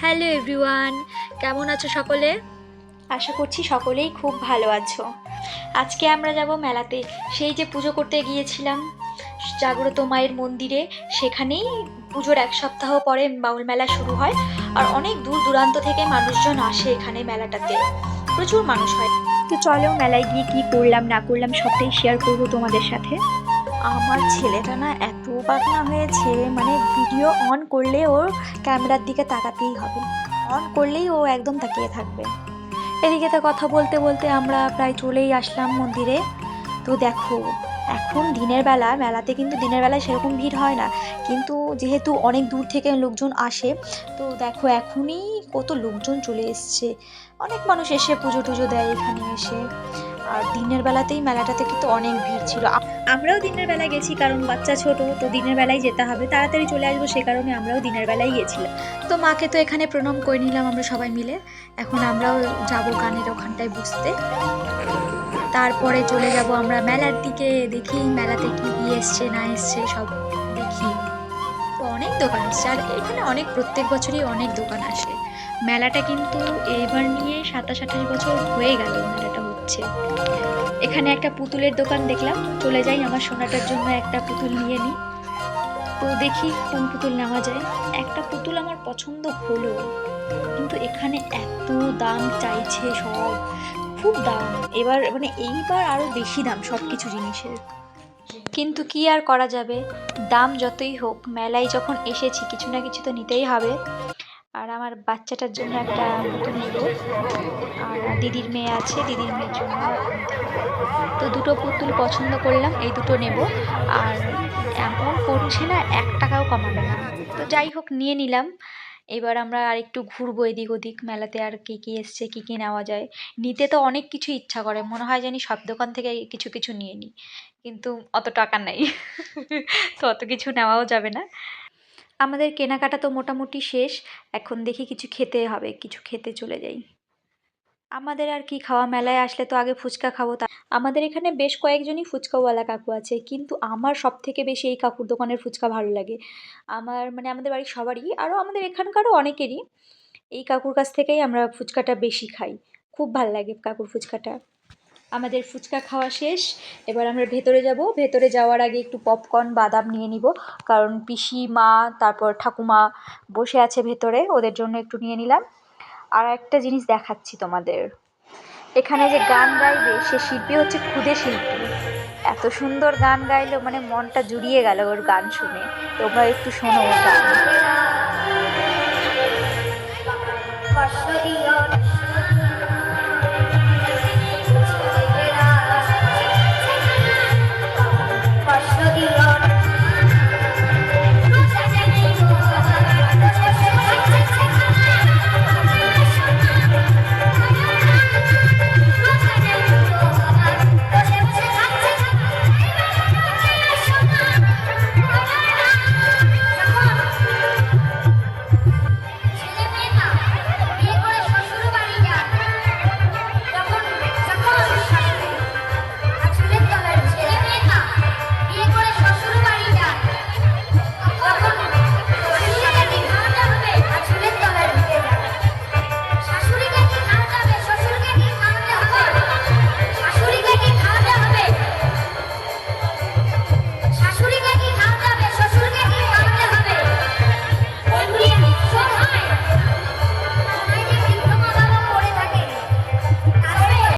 Hello everyone কেমন আছো সকলে? আশা করছি সকলেই খুব ভালো আছো। আজকে আমরা যাব মেলাতে। সেই যে পুজো করতে গিয়েছিলাম জাগ্রত মায়ের মন্দিরে সেখানেই পুজোর এক সপ্তাহ পরে বাউল মেলা শুরু হয় আর অনেক দূর দূরান্ত থেকে মানুষজন আসে এখানে মেলাটাতে। প্রচুর মানুষ হয়। তো চলো মেলায় গিয়ে কি করলাম না করলাম সবটাই শেয়ার করব তোমাদের সাথে। আমার ছেলেটা না এত পাকনা হয়েছে মানে ভিডিও অন করলে ওর ক্যামেরার দিকে তাকাতেই হবে। অন করলেই ও একদম তাকিয়ে থাকবে। এদিকে তো কথা বলতে বলতে আমরা প্রায় চলেই আসলাম মন্দিরে। তো দেখো, এখন দিনের বেলা, মেলাতে কিন্তু দিনের বেলায় সেরকম ভিড় হয় না। কিন্তু যেহেতু অনেক দূর থেকে লোকজন আসে, তো দেখো এখনই কত লোকজন চলে এসছে। অনেক মানুষ এসে পুজো টুজো দেয় এখানে এসে। আর দিনের বেলাতেই মেলাটাতে কিন্তু অনেক ভিড় ছিল। আমরাও দিনের বেলায় গেছি, কারণ বাচ্চা ছোট, তো দিনের বেলায় যেতে হবে। তাড়াতাড়ি চলে আসব, সে কারণে আমরাও দিনের বেলায় গেছিলাম তো মাকে তো এখানে প্রণাম করে নিলাম আমরা সবাই মিলে। এখন আমরাও যাব গানের ওখানটায় বসতে। তারপরে চলে যাব আমরা মেলার দিকে, দেখি মেলাতে কি কি এসছে, না এসছে, সব দেখি। তো অনেক দোকান এসছে, আর এখানে অনেক, প্রত্যেক বছরই অনেক দোকান আসে। মেলাটা কিন্তু এইবার নিয়ে সাতাশ আঠাশ বছর হয়ে গেল মেলাটা হচ্ছে এখানে একটা পুতুলের দোকান দেখলাম। চলে যাই আমার সোনাটার জন্য একটা পুতুল নিয়ে নিই। তো দেখি কোন পুতুল নেওয়া যায়। একটা পুতুল আমার পছন্দ হলো, কিন্তু এখানে এত দাম চাইছে সব। খুব দাম। এবার মানে এইবার আরও বেশি দাম সব কিছু জিনিসের। কিন্তু কি আর করা যাবে? দাম যতই হোক, মেলায় যখন এসেছি, কিছু না কিছু তো নিতেই হবে। আর আমার বাচ্চাটার জন্য একটা পুতুল নেব আর দিদির মেয়ে আছে, দিদির মেয়ের জন্য তো দুটো পুতুল পছন্দ করলাম, এই দুটো নেব। আর এমন করছে না, এক টাকাও কমাবে না। তো যাই হোক, নিয়ে নিলাম। এবার আমরা আর একটু ঘুরবো এদিক ওদিক, মেলাতে আর কী কী এসছে, কী কী নেওয়া যায়। নিতে তো অনেক কিছু ইচ্ছা করে, মনে হয় জানি সব দোকান থেকে কিছু কিছু নিয়ে নিই কিন্তু অত টাকা নেই, তো অত কিছু নেওয়াও যাবে না। আমাদের কেনাকাটা তো মোটামুটি শেষ, এখন দেখি কিছু খেতে হবে, কিছু খেতে চলে যাই। আমাদের আর কি খাওয়া? মেলায় আসলে তো আগে ফুচকা খাব, তা আমাদের এখানে বেশ কয়েকজনই ফুচকাওয়ালা কাকু আছে, কিন্তু আমার সব থেকে বেশি এই কাকুর দোকানের ফুচকা ভালো লাগে। আমার মানে আমাদের বাড়ির সবারই, আরও আমাদের এখানকারও অনেকেরই। এই কাকুর কাছ থেকেই আমরা ফুচকাটা বেশি খাই। খুব ভালো লাগে কাকুর ফুচকাটা। আমাদের ফুচকা খাওয়া শেষ। এবার আমরা ভেতরে যাব। ভেতরে যাওয়ার আগে একটু পপকর্ন বাদাম নিয়ে নিব। কারণ পিসি, মা, তারপর ঠাকুমা বসে আছে ভেতরে, ওদের জন্য একটু নিয়ে নিলাম। আর একটা জিনিস দেখাচ্ছি তোমাদের। এখানে যে গান গাইবে, সে শিল্পী হচ্ছে খুদে শিল্পী। এত সুন্দর গান গাইলো মানে মনটা জুড়িয়ে গেল ওর গান শুনে। তোমরা একটু শোনো গান।